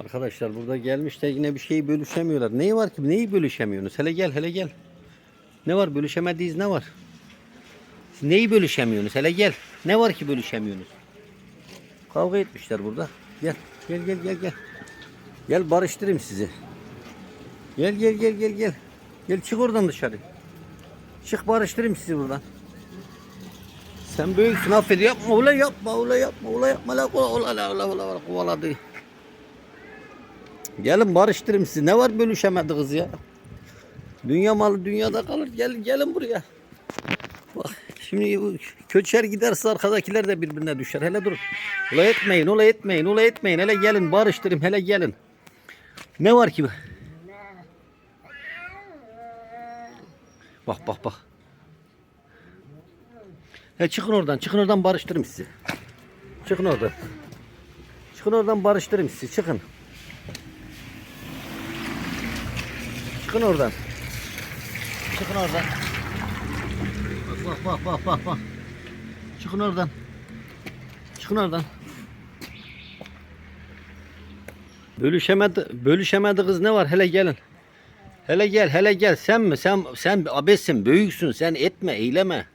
Arkadaşlar burada gelmişler yine bir şeyi bölüşemiyorlar. Neyi var ki? Neyi bölüşemiyorsunuz? Hele gel hele gel. Ne var bölüşemediğiniz ne var? Siz neyi bölüşemiyorsunuz? Hele gel. Ne var ki bölüşemiyorsunuz? Kavga etmişler burada. Gel gel gel gel gel. Gel barıştırayım sizi. Gel gel gel gel gel. Gel çık oradan dışarı. Çık barıştırayım sizi buradan. Sen büyüksün affedi yapma ula yapma ula yapma ula yapma la ula ula ula ula ula kovaladı. Gelin barıştırayım sizi. Ne var bölüşemediniz ya? Dünya malı dünyada kalır. Gelin gelin buraya. Bak şimdi köçer giderse arkadakiler de birbirine düşer. Hele dur. Ula etmeyin, ula etmeyin, ula etmeyin. Hele gelin barıştırayım, hele gelin. Ne var ki? Bak bak bak. He çıkın oradan, çıkın oradan barıştırayım sizi. Çıkın oradan. Çıkın oradan barıştırayım sizi, çıkın. Çıkın oradan. Çıkın oradan. Bak bak bak bak bak. Çıkın oradan. Çıkın oradan. Bölüşemedi, bölüşemedi kız ne var? Hele gelin. Hele gel, hele gel. Sen mi? Sen sen abesin, büyüksün. Sen etme, eyleme.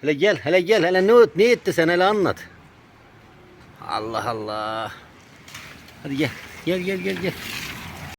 Hele gel, hele gel. Hele ne ne etti sen hele anlat. Allah Allah. Hadi gel. Gel gel gel gel.